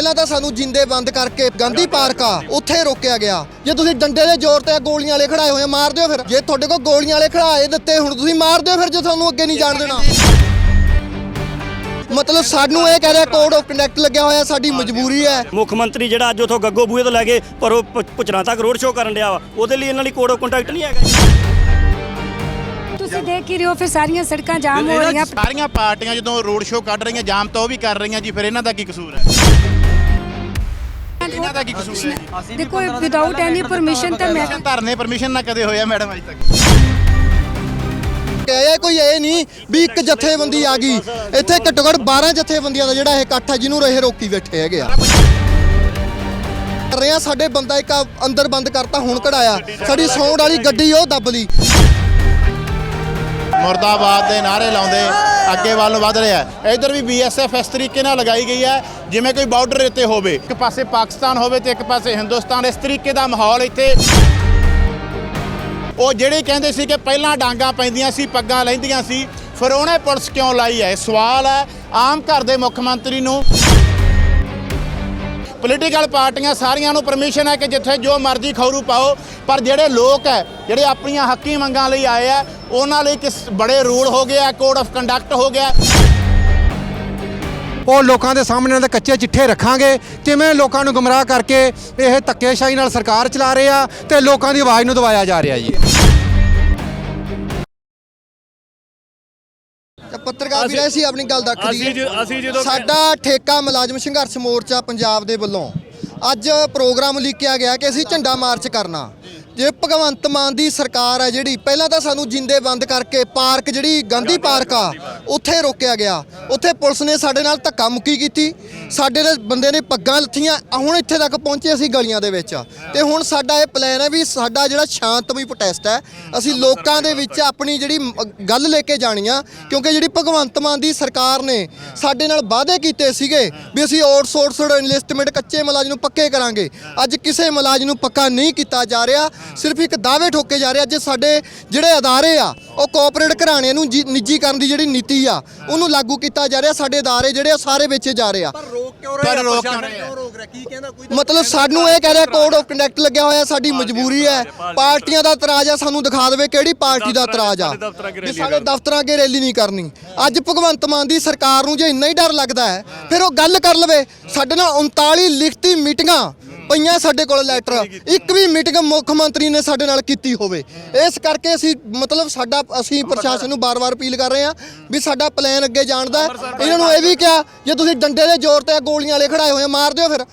ਪਹਿਲਾਂ ਤਾਂ ਸਾਨੂੰ ਜਿੰਦੇ ਬੰਦ ਕਰਕੇ ਗਾਂਧੀ ਪਾਰਕ ਆ ਉੱਥੇ ਰੋਕਿਆ ਗਿਆ। ਜੇ ਤੁਸੀਂ ਡੰਡੇ ਦੇ ਜ਼ੋਰ ਤੇ ਗੋਲੀਆਂ ਵਾਲੇ ਖੜਾਏ ਹੋਏ ਮਾਰ ਦਿਓ ਫਿਰ। ਜੇ ਤੁਹਾਡੇ ਕੋਲ ਗੋਲੀਆਂ ਵਾਲੇ ਖੜਾਏ ਦਿੱਤੇ ਹੁਣ ਤੁਸੀਂ ਮਾਰ ਦਿਓ ਫਿਰ ਜੇ ਤੁਹਾਨੂੰ ਅੱਗੇ ਨਹੀਂ ਜਾਣ ਦੇਣਾ। ਮਤਲਬ ਸਾਨੂੰ ਇਹ ਕਹਿ ਰਿਹਾ ਕੋਡ ਆਫ ਕੰਡਕਟ ਲੱਗਿਆ ਹੋਇਆ ਸਾਡੀ ਮਜਬੂਰੀ ਹੈ। ਮੁੱਖ ਮੰਤਰੀ ਜਿਹੜਾ ਅੱਜ ਉਥੋਂ ਗੱਗੋ ਬੂਹੇ ਤੋਂ ਲੈ ਕੇ ਪਰ ਉਹ ਪੁਚਨਾ ਤੱਕ ਰੋਡ ਸ਼ੋਅ ਕਰਨ ਡਿਆ ਵਾ ਉਹਦੇ ਲਈ ਇਹਨਾਂ ਲਈ ਕੋਡ ਆਫ ਕੰਟੈਕਟ ਨਹੀਂ ਹੈਗਾ। ਤੁਸੀਂ ਦੇਖ ਹੀ ਰਹੇ ਹੋ ਫਿਰ ਸਾਰੀਆਂ ਸੜਕਾਂ ਜਾਮ ਹੋ ਰਹੀਆਂ। ਸਾਰੀਆਂ ਪਾਰਟੀਆਂ ਜਦੋਂ ਰੋਡ ਸ਼ੋਅ ਕੱਢ ਰਹੀਆਂ ਜਾਮ ਤਾਂ ਉਹ ਵੀ ਕਰ ਰਹੀਆਂ ਜੀ ਫਿਰ ਇਹਨਾਂ ਦਾ ਕੀ ਕਸੂਰ ਹੈ? ਇਹਨਾਂ ਦਾ ਕੀ ਕਸੂਰ ਹੈ? ਜੀ ਦੇਖੋ ਵਿਦਆਊਟ ਐਨੀ ਪਰਮਿਸ਼ਨ ਤਾਂ ਮੈਂ ਧਰਨੇ ਪਰਮਿਸ਼ਨ ਨਾ ਕਦੇ ਹੋਇਆ ਮੈਡਮ ਅਜੇ ਤੱਕ। ਕਹੇ ਕੋਈ ਇਹ ਨਹੀਂ ਵੀ ਇੱਕ ਜਥੇਬੰਦੀ ਆ ਗਈ। ਇੱਥੇ ਘੱਟੋ ਘੱਟ 12 ਜਥੇਬੰਦੀਆਂ ਦਾ ਜਿਹੜਾ ਇਹ ਇਕੱਠ ਹੈ ਜਿਹਨੂੰ ਰਹੇ ਰੋਕੀ ਬੈਠੇ ਹੈਗੇ ਆ। ਕਰ ਰਹੇ ਆ ਸਾਡੇ ਬੰਦਾ ਇੱਕ ਅੰਦਰ ਬੰਦ ਕਰਤਾ ਹੁਣ ਕਢਾਇਆ। ਸਾਡੀ ਸੌਂਡ ਵਾਲੀ ਗੱਡੀ ਉਹ ਦੱਬ ਲਈ। ਮੁਰਦਾਬਾਦ ਦੇ ਨਾਰੇ ਲਾਉਂਦੇ। ਅੱਗੇ ਵੱਲ ਨੂੰ ਵਧ ਰਿਹਾ ਹੈ। ਇਧਰ ਵੀ ਬੀਐਸਐਫ ਇਸ ਤਰੀਕੇ ਨਾਲ ਲਗਾਈ ਗਈ ਹੈ, ਜਿਵੇਂ ਕੋਈ ਬਾਰਡਰ ਇੱਥੇ ਹੋਵੇ। ਇੱਕ ਪਾਸੇ ਪਾਕਿਸਤਾਨ ਹੋਵੇ ਤੇ ਇੱਕ ਪਾਸੇ ਹਿੰਦੁਸਤਾਨ, ਇਸ ਤਰੀਕੇ ਦਾ ਮਾਹੌਲ ਇੱਥੇ। ਉਹ ਜਿਹੜੇ ਕਹਿੰਦੇ ਸੀ ਕਿ ਪਹਿਲਾਂ ਡਾਂਗਾ ਪੈਂਦੀਆਂ ਸੀ, ਪੱਗਾਂ ਲੈਂਦੀਆਂ ਸੀ, ਫਿਰ ਉਹਨੇ ਪੁਲਿਸ ਕਿਉਂ ਲਾਈ ਹੈ? ਸਵਾਲ ਹੈ ਆਮ ਘਰ ਦੇ ਮੁੱਖ ਮੰਤਰੀ ਨੂੰ। ਪੋਲੀਟੀਕਲ ਪਾਰਟੀਆਂ ਸਾਰੀਆਂ ਨੂੰ ਪਰਮਿਸ਼ਨ ਹੈ ਕਿ ਜਿੱਥੇ ਜੋ ਮਰਜ਼ੀ ਖੌਰੂ ਪਾਓ, ਪਰ ਜਿਹੜੇ ਲੋਕ ਹੈ, ਜਿਹੜੇ ਆਪਣੀਆਂ ਹੱਕੀ ਮੰਗਾਂ ਲਈ ਆਏ ਆ ਉਹਨਾਂ ਲਈ ਕਿਸ ਬੜੇ ਰੂਲ ਹੋ ਗਏ ਆ ਕੋਡ ਆਫ ਕੰਡਕਟ ਹੋ ਗਿਆ ਉਹ ਲੋਕਾਂ ਦੇ ਸਾਹਮਣੇ ਉਹਨਾਂ ਦੇ ਕੱਚੇ ਚਿੱਠੇ ਰੱਖਾਂਗੇ, ਕਿਵੇਂ ਲੋਕਾਂ ਨੂੰ ਗੁੰਮਰਾਹ ਕਰਕੇ ਇਹ ਧੱਕੇਸ਼ਾਹੀ ਨਾਲ ਸਰਕਾਰ ਚਲਾ ਰਹੇ ਆ ਤੇ ਲੋਕਾਂ ਦੀ ਆਵਾਜ਼ ਨੂੰ ਦਬਾਇਆ ਜਾ ਰਿਹਾ ਜੀ। ਤੇ ਪੱਤਰਕਾਰ ਵੀਰੇ ਅਸੀਂ ਆਪਣੀ ਗੱਲ ਦੱਸ ਅਸੀਂ ਜ- ਅਸੀਂ ਜਦੋਂ ਸਾਡਾ ਠੇਕਾ ਮੁਲਾਜ਼ਮ ਸੰਘਰਸ਼ ਮੋਰਚਾ ਪੰਜਾਬ ਦੇ ਵੱਲੋਂ। ਅੱਜ ਪ੍ਰੋਗਰਾਮ ਲਿਖਿਆ ਗਿਆ ਕਿ ਅਸੀਂ ਝੰਡਾ ਮਾਰਚ ਕਰਨਾ। ਜੇ ਭਗਵੰਤ ਮਾਨ ਦੀ ਸਰਕਾਰ ਹੈ ਜਿਹੜੀ ਪਹਿਲਾਂ ਤਾਂ ਸਾਨੂੰ ਜਿੰਦੇ ਬੰਦ ਕਰਕੇ ਪਾਰਕ ਜਿਹੜੀ ਗਾਂਧੀ ਪਾਰਕ ਆ ਉੱਥੇ ਰੋਕਿਆ ਗਿਆ। ਉੱਥੇ ਪੁਲਿਸ ਨੇ ਸਾਡੇ ਨਾਲ ਧੱਕਾ ਮੁੱਕੀ ਕੀਤੀ। ਸਾਡੇ ਦੇ ਬੰਦੇ ਨੇ ਪੱਗਾਂ ਲੱਥੀਆਂ ਹੁਣ ਇੱਥੇ ਤੱਕ ਪਹੁੰਚੇ ਅਸੀਂ ਗਲੀਆਂ ਦੇ ਵਿੱਚ। ਤੇ ਹੁਣ ਸਾਡਾ ਇਹ ਪਲਾਨ ਹੈ ਵੀ ਸਾਡਾ ਜਿਹੜਾ ਸ਼ਾਂਤਮਈ ਪ੍ਰੋਟੈਸਟ ਹੈ, ਅਸੀਂ ਲੋਕਾਂ ਦੇ ਵਿੱਚ ਆਪਣੀ ਜਿਹੜੀ ਗੱਲ ਲੈ ਕੇ ਜਾਣੀ ਆ, ਕਿਉਂਕਿ ਜਿਹੜੀ ਭਗਵੰਤ ਮਾਨ ਦੀ ਸਰਕਾਰ ਨੇ ਸਾਡੇ ਨਾਲ ਵਾਅਦੇ ਕੀਤੇ ਸੀਗੇ ਵੀ ਅਸੀਂ ਆਊਟਸੋਰਸਡ ਇਨਵੈਸਟਮੈਂਟ ਕੱਚੇ ਮੁਲਾਜ਼ਮ ਨੂੰ ਪੱਕੇ ਕਰਾਂਗੇ। ਅੱਜ ਕਿਸੇ ਮੁਲਾਜ਼ਮ ਨੂੰ ਪੱਕਾ ਨਹੀਂ ਕੀਤਾ ਜਾ ਰਿਹਾ, ਸਿਰਫ ਇੱਕ ਦਾਅਵੇ ਠੋਕੇ ਜਾ ਰਹੇ ਅੱਜ ਸਾਡੇ ਜਿਹੜੇ ਅਦਾਰੇ ਆ, ਉਹ ਕੋਆਪਰੇਟ ਘਰਾਣਿਆਂ ਨੂੰ ਜੀ- ਨਿੱਜੀ ਦੀ ਜਿਹੜੀ ਨੀਤੀ ਆ, ਉਹਨੂੰ ਲਾਗੂ ਕੀਤਾ ਜਾ ਰਿਹਾ, ਸਾਡੇ ਅਦਾਰੇ ਜਿਹੜੇ ਆ, ਸਾਰੇ ਵੇਚੇ ਜਾ ਰਹੇ ਆ। ਪਰ ਰੋਕ ਕਿਉਂ ਰਹੇ ਆ? ਮਤਲਬ ਸਾਨੂੰ ਇਹ ਕਹਿ ਰਿਹਾ ਕੋਡ ਆਫ ਕੰਡਕਟ ਲੱਗਿਆ ਹੋਇਆ ਸਾਡੀ ਮਜਬੂਰੀ ਹੈ। ਪਾਰਟੀਆਂ ਦਾ ਇਤਰਾਜ਼ ਆ ਸਾਨੂੰ ਦਿਖਾ ਦੇਵੇ ਕਿਹੜੀ ਪਾਰਟੀ ਦਾ ਇਤਰਾਜ਼ ਆ। ਵੀ ਸਾਡੇ ਦਫ਼ਤਰਾਂ ਅੱਗੇ ਰੈਲੀ ਨਹੀਂ ਕਰਨੀ। ਅੱਜ ਭਗਵੰਤ ਮਾਨ ਦੀ ਸਰਕਾਰ ਨੂੰ ਜੇ ਇੰਨਾ ਹੀ ਡਰ ਲੱਗਦਾ ਹੈ ਫਿਰ ਉਹ ਗੱਲ ਕਰ ਲਵੇ। ਸਾਡੇ ਨਾਲ 39 ਲਿਖਤੀ ਮੀਟਿੰਗਾਂ ਪਈਆਂ ਸਾਡੇ ਕੋਲ ਲੈਟਰ। ਇੱਕ ਵੀ ਮੀਟਿੰਗ ਮੁੱਖ ਮੰਤਰੀ ਨੇ ਸਾਡੇ ਨਾਲ ਕੀਤੀ ਹੋਵੇ। ਇਸ ਕਰਕੇ ਅਸੀਂ ਮਤਲਬ ਸਾਡਾ ਅਸੀਂ ਪ੍ਰਸ਼ਾਸਨ ਨੂੰ ਬਾਰ-ਬਾਰ ਅਪੀਲ ਕਰ ਰਹੇ ਹਾਂ ਵੀ ਸਾਡਾ ਪਲਾਨ ਅੱਗੇ ਜਾਣ ਦਾ। ਇਹਨਾਂ ਨੂੰ ਇਹ ਵੀ ਕਿਹਾ ਜੇ ਤੁਸੀਂ ਡੰਡੇ ਦੇ ਜ਼ੋਰ ਤੇ ਗੋਲੀਆਂ ਵਾਲੇ ਖੜਾਏ ਹੋਏ ਮਾਰ ਦਿਓ ਫਿਰ।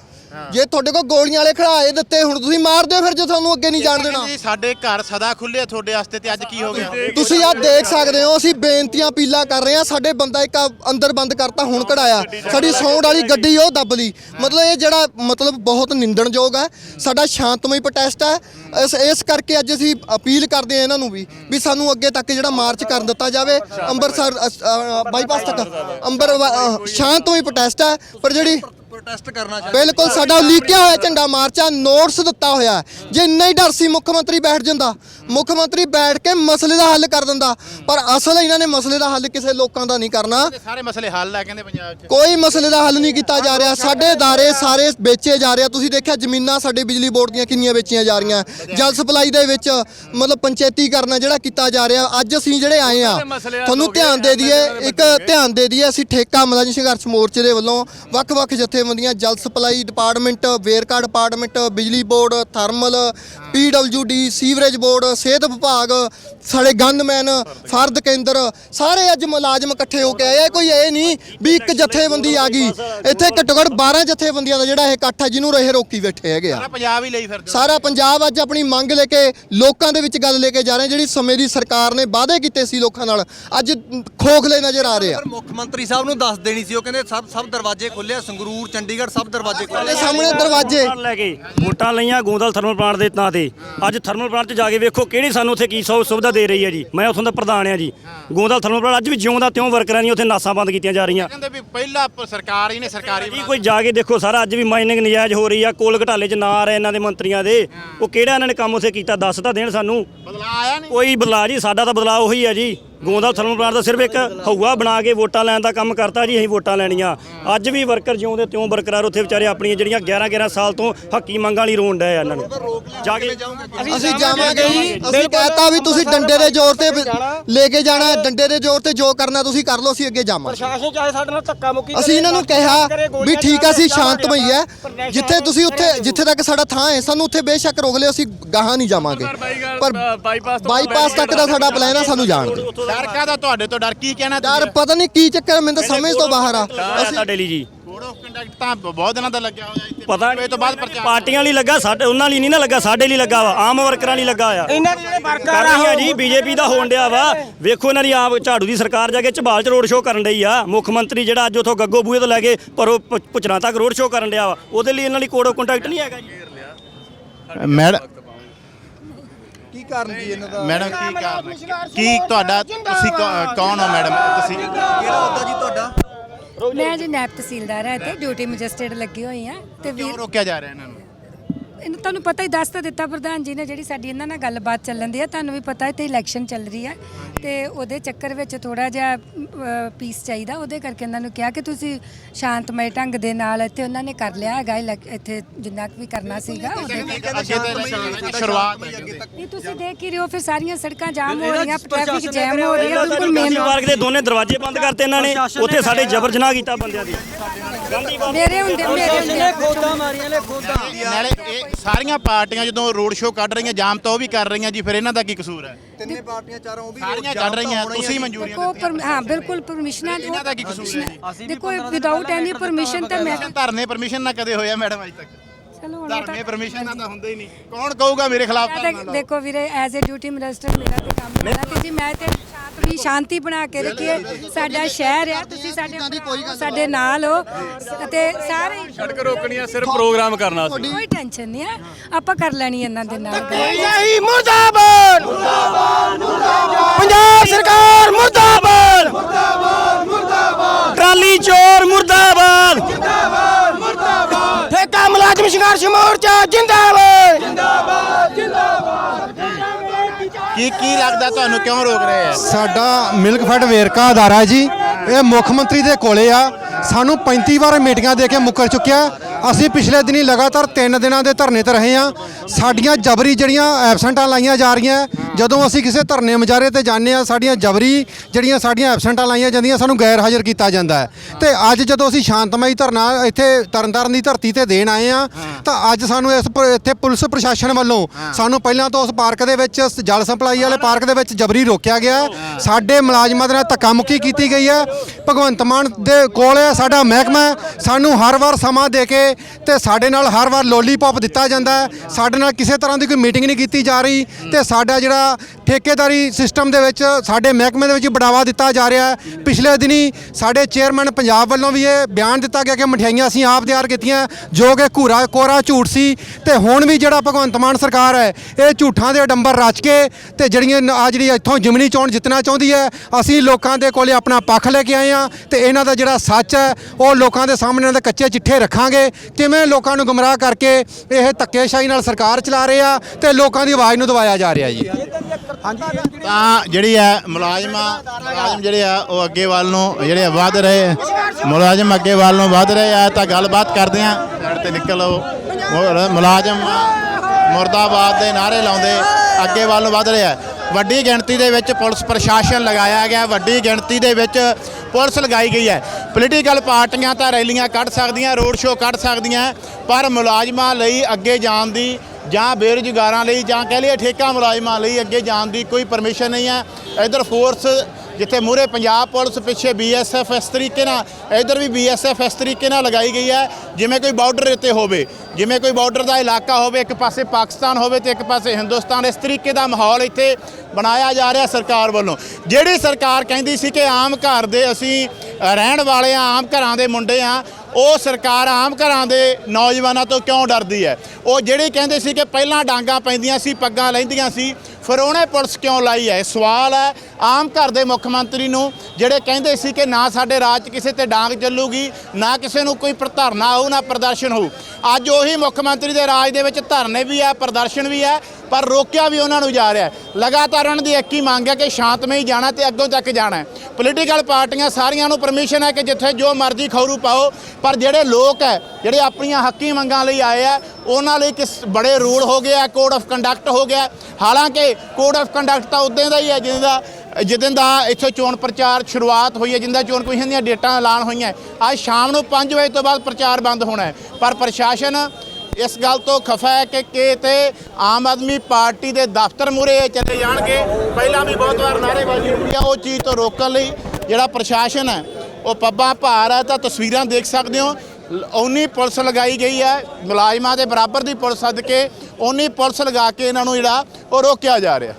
ਜੇ ਤੁਹਾਡੇ ਕੋਲ ਗੋਲੀਆਂ ਵਾਲੇ ਖੜਾਏ ਦਿੱਤੇ ਹੁਣ ਤੁਸੀਂ ਮਾਰ ਦਿਓ ਫਿਰ ਜੇ ਤੁਹਾਨੂੰ ਅੱਗੇ ਨਹੀਂ ਜਾਣ ਦੇਣਾ। ਜੀ ਸਾਡੇ ਘਰ ਸਦਾ ਖੁੱਲੇ ਆ ਤੁਹਾਡੇ ਵਾਸਤੇ ਤੇ ਅੱਜ ਕੀ ਹੋ ਗਿਆ? ਤੁਸੀਂ ਆ ਦੇਖ ਸਕਦੇ ਹੋ। ਅਸੀਂ ਬੇਨਤੀਆਂ ਅਪੀਲਾਂ ਕਰ ਰਹੇ ਹਾਂ। ਸਾਡੇ ਬੰਦਾ ਇੱਕ ਅੰਦਰ ਬੰਦ ਕਰਤਾ ਹੁਣ ਕਢਾਇਆ। ਸਾਡੀ ਸੌਂਡ ਵਾਲੀ ਗੱਡੀ ਉਹ ਦੱਬ ਲਈ। ਮਤਲਬ ਇਹ ਜਿਹੜਾ ਮਤਲਬ ਬਹੁਤ ਨਿੰਦਣਯੋਗ ਹੈ ਸਾਡਾ ਸ਼ਾਂਤਮਈ ਪ੍ਰੋਟੈਸਟ ਹੈ ਇਸ ਇਸ ਕਰਕੇ ਅੱਜ ਅਸੀਂ ਅਪੀਲ ਕਰਦੇ ਹਾਂ ਇਹਨਾਂ ਨੂੰ ਵੀ ਵੀ ਸਾਨੂੰ ਅੱਗੇ ਤੱਕ ਜਿਹੜਾ ਮਾਰਚ ਕਰਨ ਦਿੱਤਾ ਜਾਵੇ। ਅੰਮ੍ਰਿਤਸਰ ਅ, ਅ, ਬਾਈਪਾਸ ਤੱਕ। ਅੰਬਰ ਸ਼ਾਂਤਮਈ ਪ੍ਰੋਟੈਸਟ ਹੈ ਪਰ ਜਿਹੜੀ ਪ੍ਰੋਟੈਸਟ ਕਰਨਾ ਬਿਲਕੁਲ ਸਾਡਾ ਲਿਖਿਆ ਹੋਇਆ ਝੰਡਾ ਮਾਰਚਾ ਨੋਟਸ ਦਿੱਤਾ ਹੋਇਆ। ਜੇ ਇੰਨਾ ਹੀ ਡਰ ਸੀ ਮੁੱਖ ਮੰਤਰੀ ਬੈਠ ਜਾਂਦਾ ਮੁੱਖ ਮੰਤਰੀ ਬੈਠ ਕੇ ਮਸਲੇ ਦਾ ਹੱਲ ਕਰ ਦਿੰਦਾ। ਪਰ ਅਸਲ ਇਹਨਾਂ ਨੇ ਮਸਲੇ ਦਾ ਹੱਲ ਕਿਸੇ ਲੋਕਾਂ ਦਾ ਨਹੀਂ ਕਰਨਾ। ਸਾਰੇ ਮਸਲੇ ਹੱਲ ਆ ਕਹਿੰਦੇ ਪੰਜਾਬ 'ਚ। ਕੋਈ ਮਸਲੇ ਦਾ ਹੱਲ ਨਹੀਂ ਕੀਤਾ ਜਾ ਰਿਹਾ। ਸਾਡੇ ਦਾਰੇ ਸਾਰੇ ਵੇਚੇ ਜਾ ਰਿਹਾ ਤੁਸੀਂ ਦੇਖਿਆ ਜ਼ਮੀਨਾਂ ਸਾਡੇ ਬਿਜਲੀ ਬੋਰਡ ਦੀਆਂ ਕਿੰਨੀਆਂ ਵੇਚੀਆਂ ਜਾ ਰਹੀਆਂ। ਜਲ ਸਪਲਾਈ ਦੇ ਵਿੱਚ ਮਤਲਬ ਪੰਚਾਇਤੀ ਕਰਨਾ ਜਿਹੜਾ ਕੀਤਾ ਜਾ ਰਿਹਾ। ਅੱਜ ਅਸੀਂ ਜਿਹੜੇ ਆਏ ਆ ਤੁਹਾਨੂੰ ਧਿਆਨ ਦੇ ਦਈਏ ਇੱਕ ਧਿਆਨ ਦੇ ਦਈਏ ਅਸੀਂ ਠੇਕਾ ਮਲਾਜ ਸੰਘਰਸ਼ ਮੋਰਚੇ ਦੇ ਵੱਲੋਂ ਵੱਖ-ਵੱਖ ਜਥੇਬੰਦੀਆਂ ਜਲ ਸਪਲਾਈ ਡਿਪਾਰਟਮੈਂਟ ਵੇਰਕਾ ਡਿਪਾਰਟਮੈਂਟ ਬਿਜਲੀ board thermal PWD sewerage board ਸਿਹਤ ਵਿਭਾਗ ਸਾਡੇ ਗਨਮੈਨ ਫਰਦ ਕੇਂਦਰ ਸਾਰੇ ਅੱਜ ਮੁਲਾਜ਼ਮ ਇਕੱਠੇ ਹੋ ਕੇ ਆਏ ਆ। ਕੋਈ ਇਹ ਨਹੀਂ ਵੀ ਇੱਕ ਜਥੇਬੰਦੀ ਆ ਗਈ। ਇੱਥੇ ਘੱਟੋ ਘੱਟ 12 ਜਥੇਬੰਦੀਆਂ ਦਾ ਜਿਹੜਾ ਇਹ ਇਕੱਠ ਹੈ ਜਿਹਨੂੰ ਰਹੇ ਰੋਕੀ ਬੈਠੇ ਹੈਗੇ ਆ। ਸਾਰਾ ਪੰਜਾਬ ਹੀ ਲਈ ਫਿਰਦੇ। ਸਾਰਾ ਪੰਜਾਬ ਅੱਜ ਆਪਣੀ ਮੰਗ ਲੈ ਕੇ ਲੋਕਾਂ ਦੇ ਵਿੱਚ ਗੱਲ ਲੈ ਕੇ ਜਾ ਰਿਹਾ ਜਿਹੜੀ ਸਮੇਂ ਦੀ ਸਰਕਾਰ ਨੇ ਵਾਅਦੇ ਕੀਤੇ ਸੀ ਲੋਕਾਂ ਨਾਲ ਅੱਜ ਖੋਖਲੇ ਨਜ਼ਰ ਆ ਰਹੇ ਆ। ਪਰ ਮੁੱਖ ਮੰਤਰੀ ਸਾਹਿਬ ਨੂੰ ਦੱਸ ਦੇਣੀ ਸੀ ਉਹ ਕਹਿੰਦੇ ਸਭ ਸਭ ਦਰਵਾਜ਼ੇ ਖੁੱਲੇ ਆ ਸੰਗਰੂਰ ਚੰਡੀਗੜ੍ਹ ਸਭ ਦਰਵਾਜ਼ੇ ਖੁੱਲੇ ਸਾਹਮਣੇ ਦਰਵਾਜ਼ੇ। ਵੋਟਾਂ ਲੈ ਕੇ ਵੋਟਾਂ ਲਈਆਂ ਗੋਂਦਲ ਥਰਮਲ ਪਲਾਂਟ ਦੇ ਨਾਂ ਤੇ। ਅੱਜ ਥਰਮਲ ਪਲਾਂਟ 'ਚ ਜਾ ਕੇ ਵੇਖੋ ਕਿਹੜੀ ਸਾਨੂੰ ਉੱਥੇ ਕੀ ਸਹੂ- ਸੁਵਿਧਾ ਦੇ ਰਹੀ ਹੈ ਜੀ? ਮੈਂ ਉੱਥੋਂ ਦਾ ਪ੍ਰਧਾਨ ਆ ਜੀ। ਗੋਂਦਲ ਥਰਮਲ ਪਲਾਂਟ ਅੱਜ ਵੀ ਜਿਉਂ ਦਾ ਤਿਉਂ ਵਰਕਰਾਂ ਦੀਆਂ ਉੱਥੇ ਨਾਸਾਂ ਬੰਦ ਕੀਤੀਆਂ ਜਾ ਰਹੀਆਂ। ਕਹਿੰਦੇ ਵੀ ਪਹਿਲਾਂ ਪ- ਸਰਕਾਰ ਹੀ ਨੇ ਸਰਕਾਰੀ ਜੀ ਕੋਈ ਜਾ ਕੇ ਦੇਖੋ ਸਾਰਾ ਅੱਜ ਵੀ ਮਾਈਨਿੰਗ ਨਜਾਇਜ਼ ਹੋ ਰਹੀ ਆ ਕੋਲ ਘਟਾਲੇ 'ਚ ਨਾਂ ਆ ਰਹੇ ਇਹਨਾਂ ਦੇ ਮੰਤਰੀਆਂ ਦੇ। ਉਹ ਕਿਹੜਾ ਇਹਨਾਂ ਨੇ ਕੰਮ ਉੱਥੇ ਕੀਤਾ? ਦੱਸ ਤਾਂ ਦੇਣ ਸਾਨੂੰ। ਬਦਲਾ ਆਇਆ ਨਹੀਂ। ਕੋਈ ਬਦਲਾਅ ਜੀ ਸਾਡਾ ਤਾਂ ਬਦਲਾਅ ਉਹੀ ਆ ਜੀ। ਗੋਂਦਲ ਥਰਮਲ ਪਲਾਂਟ ਦਾ ਸਿਰਫ ਇੱਕ ਹਊਆ ਬਣਾ ਕੇ ਵੋਟਾਂ ਲੈਣ ਦਾ ਕੰਮ ਕਰਤਾ ਜੀ ਅਸੀਂ ਵੋਟਾਂ ਲੈਣੀਆਂ। ਅੱਜ ਵੀ ਵਰਕਰ ਜਿਉਂ ਦੇ ਤਿਉਂ ਬਰਕਰਾਰ ਉੱਥੇ ਵਿਚਾਰੇ ਆਪਣੀਆਂ ਜਿਹੜੀਆਂ 11 11 ਸਾਲ ਤੋਂ ਹੱਕੀ ਮੰਗਾਂ ਲਈ ਰੋਣ ਡਏ ਆ ਇਹਨਾਂ ਨੂੰ। ਜਾ ਕੇ ਅਸੀਂ ਜਾਵਾਂਗੇ ਜੀ। ਅਸੀਂ ਕਹਤਾ ਵੀ ਤੁਸੀਂ ਡੰਡੇ ਦੇ ਜ਼ੋਰ ਤੇ ਲੈ ਕੇ ਜਾਣਾ ਡੰਡੇ ਦੇ ਜ਼ੋਰ ਤੇ ਜੋ ਕਰਨਾ ਤੁਸੀਂ ਕਰ ਲਓ ਅਸੀਂ ਅੱਗੇ ਜਾਵਾਂਗੇ। ਪ੍ਰਸ਼ਾਸਨ ਚਾਹੇ ਸਾਡੇ ਨਾਲ ਧੱਕਾ ਮੁੱਕੀ ਅਸੀਂ ਇਹਨਾਂ ਨੂੰ ਕਿਹਾ ਵੀ ਠੀਕ ਆ ਅਸੀਂ ਸ਼ਾਂਤਮਈ ਹੈ ਜਿੱਥੇ ਤੁਸੀਂ ਉੱਥੇ ਜਿੱਥੇ ਤੱਕ ਸਾਡਾ ਥਾਂ ਹੈ ਸਾਨੂੰ ਉੱਥੇ ਬੇਸ਼ੱਕ ਰੋਕ ਲਿਓ ਅਸੀਂ ਗਾਹਾਂ ਨਹੀਂ ਜਾਵਾਂਗੇ। ਪਰ ਬਾਈਪਾਸ ਤੱਕ ਦਾ ਸਾਡਾ ਪਲਾਨ ਆ ਸਾਨੂੰ ਜਾਣ ਦਿਓ। ਡਰ ਕਾਹਦਾ ਤੁਹਾਡੇ ਤੋਂ? ਡਰ ਕੀ ਕਹਿਣਾ ਯਾਰ ਪਤਾ ਨਹੀਂ ਕੀ ਚੱਕਰ ਮੈਨੂੰ ਤਾਂ ਸਮਝ ਤੋਂ ਬਾਹਰ ਆ। ਅਸੀਂ ਤੁਹਾਡੇ ਲਈ ਜੀ। ਕੋਡ ਆਫ ਕੰਡਕਟ ਤਾਂ ਬਹੁਤ ਦਿਨਾਂ ਦਾ ਲੱਗਿਆ ਹੋਇਆ ਇੱਥੇ। ਪਤਾ ਇਹ ਤੋਂ ਬਾਅਦ ਪ੍ਰਚਾਰ ਪਾਰਟੀਆਂ ਲਈ ਲੱਗਾ ਸਾਡੇ ਉਹਨਾਂ ਲਈ ਨਹੀਂ ਨਾ ਲੱਗਾ ਸਾਡੇ ਲਈ ਲੱਗਾ ਵਾ। ਆਮ ਵਰਕਰਾਂ ਲਈ ਲੱਗਾ ਆ ਇਹਨਾਂ ਦੇ ਜਿਹੜੇ ਵਰਕਰ ਕਰ ਆ ਰਹੀ ਆ ਜੀ ਬੀਜੇਪੀ ਦਾ ਹੋਣ ਡਿਆ ਵਾ। ਵੇਖੋ ਇਹਨਾਂ ਦੀ ਆਪ ਝਾੜੂ ਦੀ ਸਰਕਾਰ ਜਾ ਕੇ ਝਬਾਲ ਚ ਰੋਡ ਸ਼ੋਅ ਕਰਨ ਡਈ ਆ। ਮੁੱਖ ਮੰਤਰੀ ਜਿਹੜਾ ਅੱਜ ਉਥੋਂ ਗੱਗੋ ਬੂਹੇ ਤੋਂ ਲੈ ਕੇ ਪਰੋ ਪੁਚਨਾ ਤੱਕ ਰੋਡ ਸ਼ੋਅ ਕਰਨ ਡਿਆ ਵਾ। ਉਹਦੇ ਲਈ ਇਹਨਾਂ ਲਈ ਕੋਡ ਆਫ ਕੰਟੈਕਟ ਨਹੀਂ ਹੈਗਾ ਜੀ। ਮੈਡਮ ਕੀ ਕਾਰਨ ਕੀ ਇਹਨਾਂ ਦਾ? ਮੈਡਮ ਕੀ ਕਾਰਨ ਹੈ? ਕੀ ਤੁਹਾਡਾ ਤੁਸੀਂ ਕੌ- ਕੌਣ ਹੋ ਮੈਡਮ? ਤੁਸੀਂ ਕਿਹੜਾ ਹੁੰਦਾ ਜੀ ਤੁਹਾਡਾ? ਮੈਂ ਜੀ ਨਾਇਬ ਤਹਿਸੀਲਦਾਰ ਹਾਂ ਇੱਥੇ ਡਿਊਟੀ ਮੈਜਿਸਟਰੇਟ ਲੱਗੀ ਹੋਈ ਆ ਤੇ ਕਿਉਂ ਵੀਰ ਰੋਕਿਆ ਜਾ ਰਿਹਾ ਇਹਨਾਂ ਨੂੰ? ਇਹਨੂੰ ਤੁਹਾਨੂੰ ਪਤਾ ਹੀ ਦੱਸ ਤਾਂ ਦਿੱਤਾ ਪ੍ਰਧਾਨ ਜੀ ਨੇ ਜਿਹੜੀ ਸਾਡੀ ਇਹਨਾਂ ਨਾਲ ਗੱਲਬਾਤ ਚੱਲਣ ਦੀ ਆ ਤੁਹਾਨੂੰ ਵੀ ਪਤਾ ਇੱਥੇ ਇਲੈਕਸ਼ਨ ਚੱਲ ਰਹੀ ਹੈ ਤੇ ਉਹਦੇ ਚੱਕਰ ਵਿੱਚ ਥੋੜਾ ਜਿਹਾ ਪੀਸ ਚਾਹੀਦਾ ਉਹਦੇ ਕਰਕੇ ਇਹਨਾਂ ਨੂੰ ਕਿਹਾ ਕਿ ਤੁਸੀਂ ਸ਼ਾਂਤਮਈ ਢੰਗ ਦੇ ਨਾਲ ਇੱਥੇ ਉਹਨਾਂ ਨੇ ਕਰ ਲਿਆ ਹੈਗਾ ਇਲੈਕ- ਇੱਥੇ ਜਿੰਨਾ ਕੁ ਵੀ ਕਰਨਾ ਸੀਗਾ ਉਹਦੇ ਸ਼ੁਰੂਆਤ ਇਹ ਤੁਸੀਂ ਦੇਖ ਹੀ ਰਹੇ ਹੋ ਫਿਰ ਸਾਰੀਆਂ ਸੜਕਾਂ ਜਾਮ ਹੋ ਰਹੀਆਂ ਟ੍ਰੈਫਿਕ ਜੈਮ ਹੋ ਰਹੀ ਹੈ ਬਿਲਕੁਲ ਮੇਨ ਪਾਰਕ ਦੇ ਦੋਨੇ ਦਰਵਾਜ਼ੇ ਬੰਦ ਕਰਤੇ ਇਹਨਾਂ ਨੇ ਉੱਥੇ ਸਾਡੇ ਜਬਰ ਜਨਾਹ ਕੀਤਾ ਬੰਦਿਆਂ ਦੀ। ਮੇਰੇ ਹੁੰਦੇ ਮੇਰੇ ਹੁੰਦੇ। ਖੋਦਾਂ ਮਾਰੀਆਂ ਨੇ ਖੋਦਾਂ। ਨਾਲੇ ਇਹ ਸਾਰੀਆਂ ਪਾਰਟੀਆਂ ਜਦੋਂ ਰੋਡ ਸ਼ੋਅ ਕੱਢ ਰਹੀਆਂ ਜਾਮ ਤਾਂ ਉਹ ਵੀ ਕਰ ਰਹੀਆਂ ਜੀ ਫਿਰ ਇਹਨਾਂ ਦਾ ਕੀ ਕਸੂਰ ਹੈ? ਤਿੰਨੇ ਪਾਰਟੀਆਂ ਚਾਰੋਂ ਉਹ ਵੀ ਸਾਰੀਆਂ ਕੱਢ ਰਹੀਆਂ ਤੁਸੀਂ ਮਨਜ਼ੂਰੀਆਂ ਦੇਖੋ ਪਰ ਹਾਂ ਬਿਲਕੁਲ ਪਰਮਿਸ਼ਨਾਂ ਇਹਨਾਂ ਦਾ ਕੀ ਕਸੂਰ ਹੈ ਦੇਖੋ ਵਿਦਆਊਟ ਐਨੀ ਪਰਮਿਸ਼ਨ ਤਾਂ ਮੈਂ ਧਰਨੇ ਪਰਮਿਸ਼ਨ ਨਾ ਕਦੇ ਹੋਇਆ ਮੈਡਮ ਅਜੇ ਤੱਕ। ਚਲੋ ਹੁਣ ਤਾਂ ਧਰਨੇ ਪਰਮਿਸ਼ਨ ਨਾਲ ਤਾਂ ਹੁੰਦਾ ਹੀ ਨਹੀਂ। ਕੌਣ ਕਹੂਗਾ ਮੇਰੇ ਖਿਲਾਫ ਮੈਂ ਧਰਨਾ ਤਾਂ ਦੇਖੋ ਵੀਰੇ ਐਜ਼ ਅ ਡਿਊਟੀ ਮਿਨਿਸਟਰ ਮੇਰਾ ਤੇ ਕੰਮ ਹੈ ਤੇ ਜੀ ਮੈਂ ਤੇ ਸ਼ਾਂਤੀ ਸ਼ਾਂਤੀ ਬਣਾ ਕੇ ਰੱਖੀਏ ਸਾਡਾ ਸ਼ਹਿਰ ਹੈ ਤੁਸੀਂ ਸਾਡੇ ਸਾਡੇ ਨਾਲ ਹੋ ਅਤੇ ਸਾਰੇ ਸੜਕ ਰੋਕਣੀ ਆ ਸਿਰਫ ਪ੍ਰੋਗਰਾਮ ਕਰਨਾ ਸੀ ਕੋਈ ਟੈਨਸ਼ਨ ਨਹੀਂ ਹੈ ਆਪਾਂ ਕਰ ਲੈਣੀ ਇਹਨਾਂ ਦੇ ਨਾਲ। ਗੱਲ। ਯਹੀ ਮੁਰਦਾਬਾਦ! ਪੰਜਾਬ ਸਰਕਾਰ ਮੁਰਦਾਬਾਦ! ਟਰਾਲੀ ਚੋਰ ਮੁਰਦਾਬਾਦ! ਮੁਲਾਜ਼ਮ ਸੰਘਰਸ਼ ਮੋਰਚਾ ਜਿੰਦਾਬਾਦ। ਕੀ ਕੀ ਲੱਗਦਾ ਤੁਹਾਨੂੰ ਕਿਉਂ ਰੋਕ ਰਹੇ ਆ? ਸਾਡਾ ਮਿਲਕ ਫੈਡ ਵੇਰਕਾ ਅਦਾਰਾ ਜੀ। ਇਹ ਮੁੱਖ ਮੰਤਰੀ ਦੇ ਕੋਲੇ ਆ। ਸਾਨੂੰ 35 ਵਾਰ ਮੀਟਿੰਗਾਂ ਦੇ ਕੇ ਮੁੱਕਰ ਚੁੱਕਿਆ। ਅਸੀਂ ਪਿਛਲੇ ਦਿਨੀ ਲਗਾਤਾਰ 3 ਦਿਨਾਂ ਦੇ ਧਰਨੇ ਤੇ ਰਹੇ ਹਾਂ। ਸਾਡੀਆਂ ਜਬਰੀ ਜਿਹੜੀਆਂ ਐਬਸੈਂਟਾਂ ਲਾਈਆਂ ਜਾ ਰਹੀਆਂ, ਜਦੋਂ ਅਸੀਂ ਕਿਸੇ ਧਰਨੇ ਮੁਜ਼ਾਹਰੇ ਤੇ ਜਾਂਦੇ ਆ ਸਾਡੀਆਂ ਜਬਰੀ ਜਿਹੜੀਆਂ ਸਾਡੀਆਂ ਐਬਸੈਂਟਾਂ ਲਾਈਆਂ ਜਾਂਦੀਆਂ, ਸਾਨੂੰ ਗੈਰ ਹਾਜ਼ਰ ਕੀਤਾ ਜਾਂਦਾ ਹੈ। ਤੇ ਅੱਜ ਜਦੋਂ ਅਸੀਂ ਸ਼ਾਂਤਮਈ ਧਰਨਾ ਇੱਥੇ ਤਰਨਤਾਰਨ ਦੀ ਧਰਤੀ ਤੇ ਦੇਣ ਆਏ ਆ ਤਾਂ ਅੱਜ ਸਾਨੂੰ ਇਸ ਪ- ਇੱਥੇ ਪੁਲਿਸ ਪ੍ਰਸ਼ਾਸਨ ਵੱਲੋਂ ਸਾਨੂੰ ਪਹਿਲਾਂ ਤੋਂ ਉਸ ਪਾਰਕ ਦੇ ਵਿੱਚ ਜਲ ਸਪਲਾਈ ਵਾਲੇ ਪਾਰਕ ਦੇ ਵਿੱਚ ਜਬਰੀ ਰੋਕਿਆ ਗਿਆ। ਸਾਡੇ ਮੁਲਾਜ਼ਮਾਂ ਦੇ ਨਾਲ ਧੱਕਾ ਮੁੱਕੀ ਕੀਤੀ ਗਈ ਹੈ। ਭਗਵੰਤ ਮਾਨ ਦੇ ਕੋਲ ਹੈ ਸਾਡਾ ਮਹਿਕਮਾ ਸਾਨੂੰ ਹਰ ਵਾਰ ਸਮਾਂ ਦੇ ਕੇ ਤੇ ਸਾਡੇ ਨਾਲ ਹਰ ਵਾਰ ਲੋਲੀਪੌਪ ਦਿੱਤਾ ਜਾਂਦਾ ਹੈ। ਸਾਡੇ ਨਾਲ ਕਿਸੇ ਤਰ੍ਹਾਂ ਦੀ ਕੋਈ ਮੀਟਿੰਗ ਨਹੀਂ ਕੀਤੀ ਜਾ ਰਹੀ ਤੇ ਸਾਡਾ ਜਿਹੜਾ ਠੇਕੇਦਾਰੀ ਸਿਸਟਮ ਦੇ ਵਿੱਚ ਸਾਡੇ ਮਹਿਕਮੇ ਦੇ ਵਿੱਚ ਬੜਾਵਾ ਦਿੱਤਾ ਜਾ ਰਿਹਾ ਹੈ। ਪਿਛਲੇ ਦਿਨੀ ਸਾਡੇ ਚੇਅਰਮੈਨ ਪੰਜਾਬ ਵੱਲੋਂ ਵੀ ਇਹ ਬਿਆਨ ਦਿੱਤਾ ਗਿਆ ਕਿ ਮਠਿਆਈਆਂ ਅਸੀਂ ਆਪ ਤਿਆਰ ਕੀਤੀਆਂ, ਜੋ ਕਿ ਘੂਰਾ, ਕੋਰਾ ਝੂਠ ਸੀ ਤੇ ਹੁਣ ਵੀ ਜਿਹੜਾ ਭਗਵੰਤ ਮਾਨ ਸਰਕਾਰ ਹੈ, ਇਹ ਝੂਠਾਂ ਦੇ ਡੰਬਰ ਰਚ ਕੇ ਤੇ ਜਿਹੜੀਆਂ ਆ ਜਿਹੜੀ ਇੱਥੋਂ ਜਿਮਨੀ ਚੋਣ ਜਿੱਤਣਾ ਚਾਹੁੰਦੀ ਹੈ, ਅਸੀਂ ਲੋਕਾਂ ਦੇ ਕੋਲੇ ਆਪਣਾ ਪੱਖ ਲੈ ਕੇ ਆਏ ਆ ਤੇ ਇਹਨਾਂ ਦਾ ਜਿਹੜਾ ਸੱਚ ਹੈ, ਉਹ ਲੋਕਾਂ ਦੇ ਸਾਹਮਣੇ ਇਹਨਾਂ ਦੇ ਕੱਚੇ ਚਿੱਠੇ ਰੱਖਾਂਗੇ ਕਿਵੇਂ ਲੋਕਾਂ ਨੂੰ ਗੁੰਮਰਾਹ ਕਰਕੇ ਇਹ ਧੱਕੇਸ਼ਾਹੀ ਨਾਲ ਸਰਕਾਰ ਚਲਾ ਰਹੇ ਆ ਤੇ ਲੋਕਾਂ ਦੀ ਆਵਾਜ਼ ਨੂੰ ਦਬਾਇਆ ਜਾ ਰਿਹਾ ਜੀ? ਤਾਂ ਜਿਹੜੀ ਹੈ ਮੁਲਾਜ਼ਮਾਂ ਮੁਲਾਜ਼ਮ ਜਿਹੜੇ ਆ, ਉਹ ਅੱਗੇ ਵੱਲ ਨੂੰ ਜਿਹੜੇ ਆ ਵੱਧ ਰਹੇ ਆ। ਮੁਲਾਜ਼ਮ ਅੱਗੇ ਵੱਲ ਨੂੰ ਵੱਧ ਰਹੇ ਆ, ਤਾਂ ਗੱਲਬਾਤ ਕਰਦੇ ਆ। ਸਾਈਡ ਤੇ ਨਿਕਲੋ। ਮੁ- ਮੁਲਾਜ਼ਮ ਮੁਰਦਾਬਾਦ ਦੇ ਨਾਰੇ ਲਾਉਂਦੇ, ਅੱਗੇ ਵੱਲ ਨੂੰ ਵੱਧ ਰਿਹਾ ਵੱਡੀ ਗਿਣਤੀ ਦੇ ਵਿੱਚ ਪੁਲਿਸ ਪ੍ਰਸ਼ਾਸਨ ਲਗਾਇਆ ਗਿਆ, ਵੱਡੀ ਗਿਣਤੀ ਦੇ ਵਿੱਚ ਪੁਲਿਸ ਲਗਾਈ ਗਈ ਹੈ। ਪੋਲੀਟੀਕਲ ਪਾਰਟੀਆਂ ਤਾਂ ਰੈਲੀਆਂ ਕੱਢ ਸਕਦੀਆਂ ਰੋਡ ਸ਼ੋਅ ਕੱਢ ਸਕਦੀਆਂ, ਪਰ ਮੁਲਾਜ਼ਮਾਂ ਲਈ ਅੱਗੇ ਜਾਣ ਦੀ ਜਾਂ ਬੇਰੁਜ਼ਗਾਰਾਂ ਲਈ ਜਾਂ ਕਹਿ ਲਈਏ ਠੇਕਾ ਮੁਲਾਜ਼ਮਾਂ ਲਈ ਅੱਗੇ ਜਾਣ ਦੀ ਕੋਈ ਪਰਮਿਸ਼ਨ ਨਹੀਂ ਹੈ। ਇਧਰ ਫੋਰਸ ਜਿੱਥੇ ਮੂਰੇ ਪੰਜਾਬ ਪੁਲਿਸ ਪਿੱਛੇ ਬੀਐਸਐਫ ਇਸ ਤਰੀਕੇ ਨਾਲ, ਇਧਰ ਵੀ ਬੀਐਸਐਫ ਇਸ ਤਰੀਕੇ ਨਾਲ ਲਗਾਈ ਗਈ ਹੈ, ਜਿਵੇਂ ਕੋਈ ਬਾਰਡਰ ਉੱਤੇ ਹੋਵੇ, ਜਿਵੇਂ ਕੋਈ ਬਾਰਡਰ ਦਾ ਇਲਾਕਾ ਹੋਵੇ, ਇੱਕ ਪਾਸੇ ਪਾਕਿਸਤਾਨ ਹੋਵੇ ਤੇ ਇੱਕ ਪਾਸੇ ਹਿੰਦੁਸਤਾਨ, ਇਸ ਤਰੀਕੇ ਦਾ ਮਾਹੌਲ ਇੱਥੇ ਬਣਾਇਆ ਜਾ ਰਿਹਾ ਸਰਕਾਰ ਵੱਲੋਂ। ਜਿਹੜੀ ਸਰਕਾਰ ਕਹਿੰਦੀ ਸੀ ਕਿ ਆਮ ਘਰ ਦੇ ਅਸੀਂ ਰਹਿਣ ਵਾਲੇ ਆ ਆਮ ਘਰਾਂ ਦੇ ਮੁੰਡੇ ਆ ਉਹ ਸਰਕਾਰ ਆਮ ਘਰਾਂ ਦੇ ਨੌਜਵਾਨਾਂ ਤੋਂ ਕਿਉਂ ਡਰਦੀ ਹੈ? ਉਹ ਜਿਹੜੇ ਕਹਿੰਦੇ ਸੀ ਕਿ ਪਹਿਲਾਂ ਡਾਂਗਾ ਪੈਂਦੀਆਂ ਸੀ, ਪੱਗਾਂ ਲੈਂਦੀਆਂ ਸੀ ਫਿਰ ਉਹਨੇ ਪੁਲਿਸ ਕਿਉਂ ਲਾਈ ਹੈ? ਸਵਾਲ ਹੈ। ਆਮ ਘਰ ਦੇ ਮੁੱਖ ਮੰਤਰੀ ਨੂੰ ਜਿਹੜੇ ਕਹਿੰਦੇ ਸੀ ਕਿ ਨਾ ਸਾਡੇ ਰਾਜ 'ਚ ਕਿਸੇ ਤੇ ਡਾਂਗ ਚੱਲੂਗੀ, ਨਾ ਕਿਸੇ ਨੂੰ ਕੋਈ ਧਰਨਾ ਆਊ, ਨਾ ਪ੍ਰਦਰਸ਼ਨ ਹੋਊ। ਅੱਜ ਉਹੀ ਮੁੱਖ ਮੰਤਰੀ ਦੇ ਰਾਜ ਦੇ ਵਿੱਚ ਧਰਨੇ ਵੀ ਹੈ, ਪ੍ਰਦਰਸ਼ਨ ਵੀ ਹੈ। ਪਰ ਰੋਕਿਆ ਵੀ ਉਹਨਾਂ ਨੂੰ ਜਾ ਰਿਹਾ ਲਗਾਤਾਰ ਉਹਨਾਂ ਦੀ ਇੱਕ ਹੀ ਮੰਗ ਹੈ ਕਿ ਸ਼ਾਂਤਮਈ ਜਾਣਾ ਤੇ ਅੱਗੋਂ ਤੱਕ ਜਾਣਾ ਪੋਲੀਟੀਕਲ ਪਾਰਟੀਆਂ ਸਾਰੀਆਂ ਨੂੰ ਪਰਮਿਸ਼ਨ ਹੈ ਕਿ ਜਿੱਥੇ ਜੋ ਮਰਜ਼ੀ ਖੌਰੂ ਪਾਓ, ਪਰ ਜਿਹੜੇ ਲੋਕ ਹੈ, ਜਿਹੜੇ ਆਪਣੀਆਂ ਹੱਕੀ ਮੰਗਾਂ ਲਈ ਆਏ ਆ ਉਹਨਾਂ ਲਈ ਕਿਸ ਬੜੇ ਰੂਲ ਹੋ ਗਏ ਆ ਕੋਡ ਆਫ ਕੰਡਕਟ ਹੋ ਗਿਆ ਹਾਲਾਂਕਿ ਕੋਡ ਆਫ ਕੰਡਕਟ ਤਾਂ ਉਦੋਂ ਦਾ ਹੀ ਹੈ ਜਿਹਦਾ ਜਿੱਦਣ ਦਾ ਇੱਥੋਂ ਚੋਣ ਪ੍ਰਚਾਰ ਸ਼ੁਰੂਆਤ ਹੋਈ ਹੈ ਜਿੰਦਾ ਚੋਣ ਕਮਿਸ਼ਨ ਦੀਆਂ ਡੇਟਾਂ ਐਲਾਨ ਹੋਈਆਂ ਅੱਜ ਸ਼ਾਮ ਨੂੰ 5 ਵਜੇ ਤੋਂ ਬਾਅਦ ਪ੍ਰਚਾਰ ਬੰਦ ਹੋਣਾ ਹੈ। ਪਰ ਪ੍ਰਸ਼ਾਸਨ ਇਸ ਗੱਲ ਤੋਂ ਖਫਾ ਹੈ ਕਿ ਕਿ ਤੇ ਆਮ ਆਦਮੀ ਪਾਰਟੀ ਦੇ ਦਫ਼ਤਰ ਮੂਰੇ ਚਲੇ ਜਾਣਗੇ। ਪਹਿਲਾਂ ਵੀ ਬਹੁਤ ਵਾਰ ਨਾਅਰੇਬਾਜ਼ੀ ਹੋਈ ਆ, ਉਹ ਚੀਜ਼ ਤੋਂ ਰੋਕਣ ਲਈ ਜਿਹੜਾ ਪ੍ਰਸ਼ਾਸਨ ਹੈ, ਉਹ ਪੱਬਾਂ ਭਾਰ ਹੈ, ਤਾਂ ਤਸਵੀਰਾਂ ਦੇਖ ਸਕਦੇ ਹੋ। ਲ- ਓਨੀ ਪੁਲਿਸ ਲਗਾਈ ਗਈ ਹੈ, ਮੁਲਾਜ਼ਮਾਂ ਦੇ ਬਰਾਬਰ ਦੀ ਪੁਲਿਸ ਸੱਦ ਕੇ ਓਨੀ ਪੁਲਿਸ ਲਗਾ ਕੇ ਇਹਨਾਂ ਨੂੰ ਜਿਹੜਾ ਉਹ ਰੋਕਿਆ ਜਾ ਰਿਹਾ।